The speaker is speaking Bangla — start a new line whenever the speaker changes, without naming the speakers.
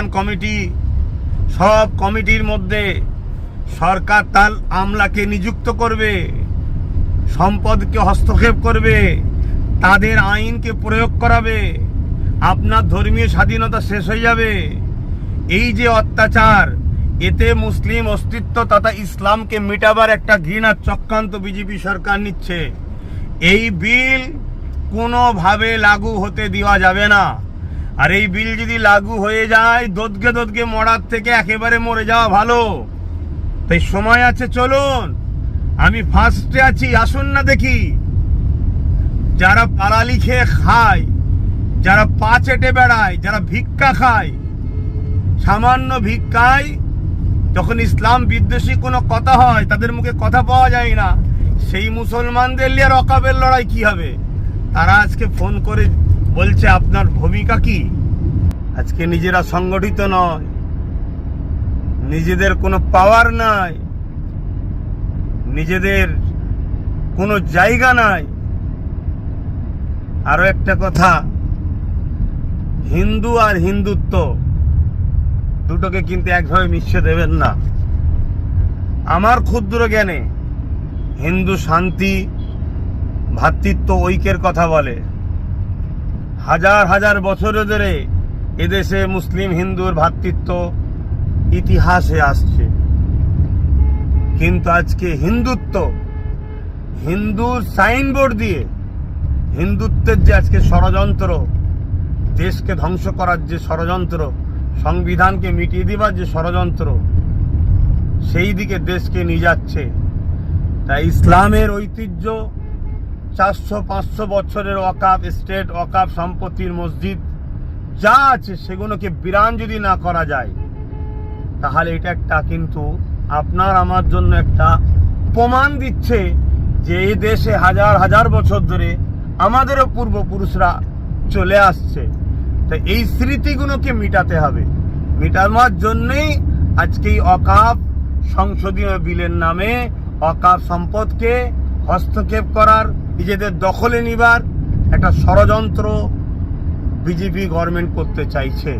সংবিধান কমিটি, সব কমিটির মধ্যে সরকার তার আমলাকে নিযুক্ত করবে, সম্পদকে হস্তক্ষেপ করবে, তাদের আইনকে প্রয়োগ করাবে, আপনার ধর্মীয় স্বাধীনতা শেষ হয়ে যাবে। এই যে অত্যাচার, এতে মুসলিম অস্তিত্ব তথা ইসলামকে মেটাবার একটা ঘৃণার চক্রান্ত বিজেপি সরকার নিচ্ছে। এই বিল কোনোভাবে লাগু হতে দেওয়া যাবে না। আর এই বিল যদি লাগু হয়ে যায় দোদকে দোদকে মরার থেকে একেবারে মরে যাওয়া ভালো। তাই সময় আছে, চলুন। আমি ফার্স্টে আছি, আসুন না দেখি। যারা পালালি খেয়ে খায়, যারা পা চেটে বেড়ায়, যারা ভিক্ষা খায়, সামান্য ভিক্ষায় যখন ইসলাম বিদ্বেষী কোনো কথা হয়, তাদের মুখে কথা পাওয়া যায় না। সেই মুসলমানদের নিয়ে রকাবের লড়াই কি হবে? তারা আজকে ফোন করে বলছে, আপনার ভূমিকা কি? আজকে নিজেরা সংগঠিত নয়। নিজেদের কোনো পাওয়ার নাই। নিজেদের কোনো জায়গা নাই। আরও একটা কথা, হিন্দু আর হিন্দুত্ব দুটোকে কিন্তু একভাবে মিশিয়ে দেবেন না। আমার ক্ষুদ্র জ্ঞানে হিন্দু শান্তি ভ্রাতৃত্ব ঐক্যের কথা বলে। হাজার হাজার বছর ধরে এদেশে মুসলিম হিন্দুর ভ্রাতৃত্ব ইতিহাসে আসছে। কিন্তু আজকে হিন্দুত্ব, হিন্দুর সাইনবোর্ড দিয়ে হিন্দুত্বের যে আজকে ষড়যন্ত্র, দেশকে ধ্বংস করার যে ষড়যন্ত্র, সংবিধানকে মিটিয়ে দেবার যে ষড়যন্ত্র, সেই দিকে দেশকে নিয়ে যাচ্ছে। তাই ইসলামের ঐতিহ্য চারশো, পাঁচশো বছরের অকাপ স্টেট অকাপ সম্পত্তির মসজিদ, যা আছে সেগুলোকে বিরান যদি না করা যায়, তাহলে এটা একটা কিন্তু আপনার আমার জন্য একটা প্রমাণ দিচ্ছে যে এই দেশে হাজার হাজার বছর ধরে আমাদেরও পূর্বপুরুষরা চলে আসছে। তো এই স্মৃতিগুলোকে মিটাতে হবে। মিটানোর জন্যেই আজকে এই অকাপ সংসদীয় বিলের নামে অকাপ সম্পদকে হস্তক্ষেপ করার নিজেদের দখলে নিবার একটা ষড়যন্ত্র বিজেপি গভর্নমেন্ট করতে চাইছে।